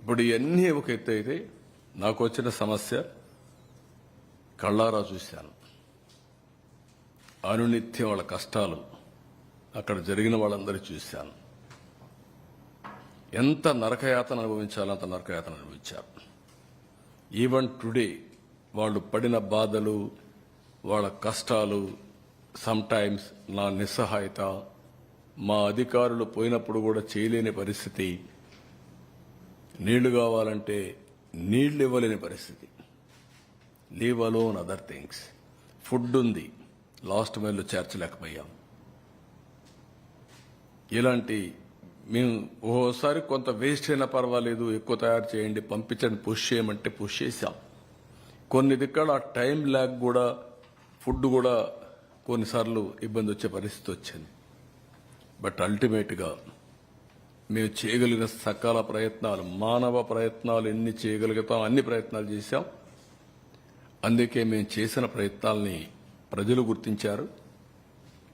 ఇప్పుడు ఇవన్నీ ఒక ఎత్తు అయితే నాకు వచ్చిన సమస్య కళ్ళారా చూశాను. అనునిత్యం వాళ్ళ కష్టాలు అక్కడ జరిగిన వాళ్ళందరూ చూశాను. ఎంత నరకయాతన అనుభవించాలో అంత నరకయాతన అనుభవించారు. ఈవెన్ టుడే వాళ్ళు పడిన బాధలు వాళ్ళ కష్టాలు సమ్టైమ్స్ నా నిస్సహాయత మా అధికారులు పోయినప్పుడు కూడా చేయలేని పరిస్థితి నీళ్ళు కావాలంటే నీళ్ళు ఇవ్వలేని పరిస్థితి. Leave alone other things food ఉంది. లాస్ట్ మైల్లో చేర్చలేకపోయాం ఇలాంటి మేము ఓసారి కొంత వేస్ట్ అయినా పర్వాలేదు ఎక్కువ తయారు చేయండి పంపించండి పుష్ చేయమంటే పుష్ చేశాం. కొన్ని దిక్కడ ఆ టైం ల్యాగ్ కూడా ఫుడ్ కూడా కొన్నిసార్లు ఇబ్బంది వచ్చే పరిస్థితి వచ్చింది. బట్ అల్టిమేట్గా మేము చేయగలిగిన సకాల ప్రయత్నాలు మానవ ప్రయత్నాలు ఎన్ని చేయగలుగుతాం అన్ని ప్రయత్నాలు చేశాం. అందుకే మేము చేసిన ప్రయత్నాల్ని ప్రజలు గుర్తించారు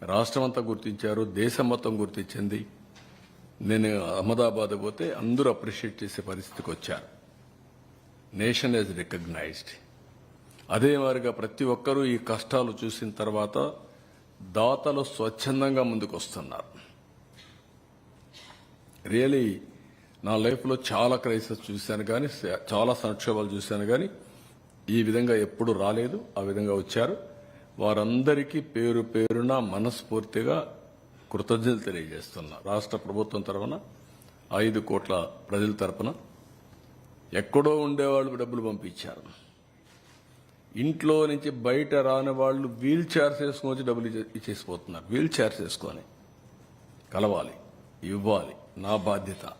రాష్ట్రమంతా గుర్తించారు దేశం మొత్తం గుర్తించింది. నేను అహ్మదాబాద్ పోతే అందరూ అప్రిషియేట్ చేసే పరిస్థితికి వచ్చారు. Nation is recognised. అదే మాదిరిగా ప్రతి ఒక్కరూ ఈ కష్టాలు చూసిన తర్వాత దాతలు స్వచ్ఛందంగా ముందుకు వస్తున్నారు రియలీ నా లైఫ్లో చాలా క్రైసిస్ చూశాను కానీ చాలా సంక్షోభాలు చూశాను కానీ ఈ విధంగా ఎప్పుడు రాలేదు. ఆ విధంగా వచ్చారు. వారందరికీ పేరు పేరున మనస్ఫూర్తిగా కృతజ్ఞతలు తెలియజేస్తున్నా. రాష్ట్ర ప్రభుత్వం తరఫున ఐదు కోట్ల ప్రజల తరఫున ఎక్కడో ఉండేవాళ్ళు డబ్బులు పంపించారు. ఇంట్లో నుంచి బయట రాని వాళ్ళు వీల్ చైర్స్ వేసుకొని వచ్చి డబ్బులు ఇచ్చేసిపోతున్నారు. వీల్ చైర్స్ వేసుకొని కలవాలి ఇవ్వాలి. నా బాధ్యత.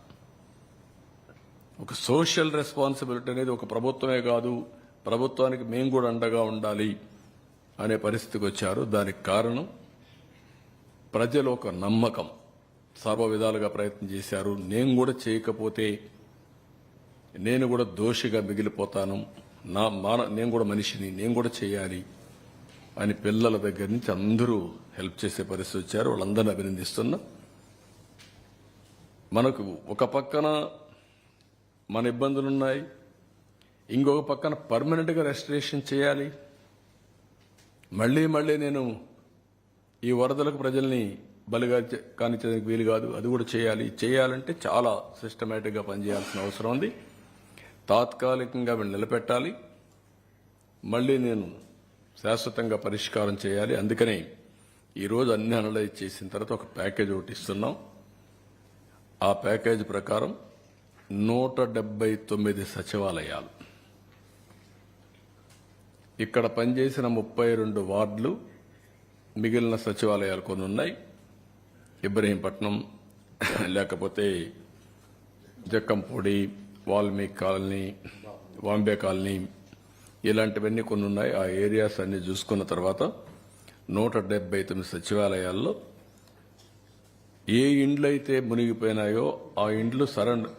ఒక సోషల్ రెస్పాన్సిబిలిటీ అనేది ఒక ప్రభుత్వమే కాదు ప్రభుత్వానికి మేము కూడా అండగా ఉండాలి అనే పరిస్థితికి వచ్చారు. దానికి కారణం ప్రజలు ఒక నమ్మకం. సర్వ విధాలుగా ప్రయత్నం చేశారు. నేను కూడా చేయకపోతే నేను కూడా దోషిగా మిగిలిపోతాను. నా మాన నేను కూడా మనిషిని నేను కూడా చేయాలి అని పిల్లల దగ్గర నుంచి అందరూ హెల్ప్ చేసే పరిస్థితి వచ్చారు. వాళ్ళందరినీ అభినందిస్తున్నా. మనకు ఒక పక్కన మన ఇబ్బందులు ఉన్నాయి ఇంకొక పక్కన పర్మనెంట్గా రెస్టరేషన్ చేయాలి. మళ్ళీ మళ్ళీ నేను ఈ వరదలకు ప్రజల్ని బలిగా కానిచ్చేందుకు వీలు కాదు. అది కూడా చేయాలి. చేయాలంటే చాలా సిస్టమేటిక్గా పనిచేయాల్సిన అవసరం ఉంది. తాత్కాలికంగా వీళ్ళు నిలబెట్టాలి. మళ్ళీ నేను శాశ్వతంగా పరిష్కారం చేయాలి. అందుకని ఈరోజు అన్ని అనలైజ్ చేసిన తర్వాత ఒక ప్యాకేజ్ ఒకటి ఇస్తున్నాం. ఆ ప్యాకేజ్ ప్రకారం నూట డెబ్బై తొమ్మిది సచివాలయాలు. ఇక్కడ పనిచేసిన ముప్పై రెండు వార్డులు మిగిలిన సచివాలయాలు కొన్ని ఉన్నాయి. ఇబ్రహీంపట్నం లేకపోతే జక్కంపూడి వాల్మీకి కాలనీ వాంబే కాలనీ ఇలాంటివన్నీ కొన్ని ఉన్నాయి. ఆ ఏరియాస్ అన్ని చూసుకున్న తర్వాత నూట డెబ్బై తొమ్మిది సచివాలయాల్లో ఏ ఇండ్లు అయితే మునిగిపోయినాయో ఆ ఇండ్లు సరెండర్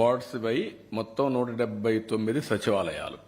వార్డ్స్ పై మొత్తం నూట డెబ్బై తొమ్మిది సచివాలయాలు.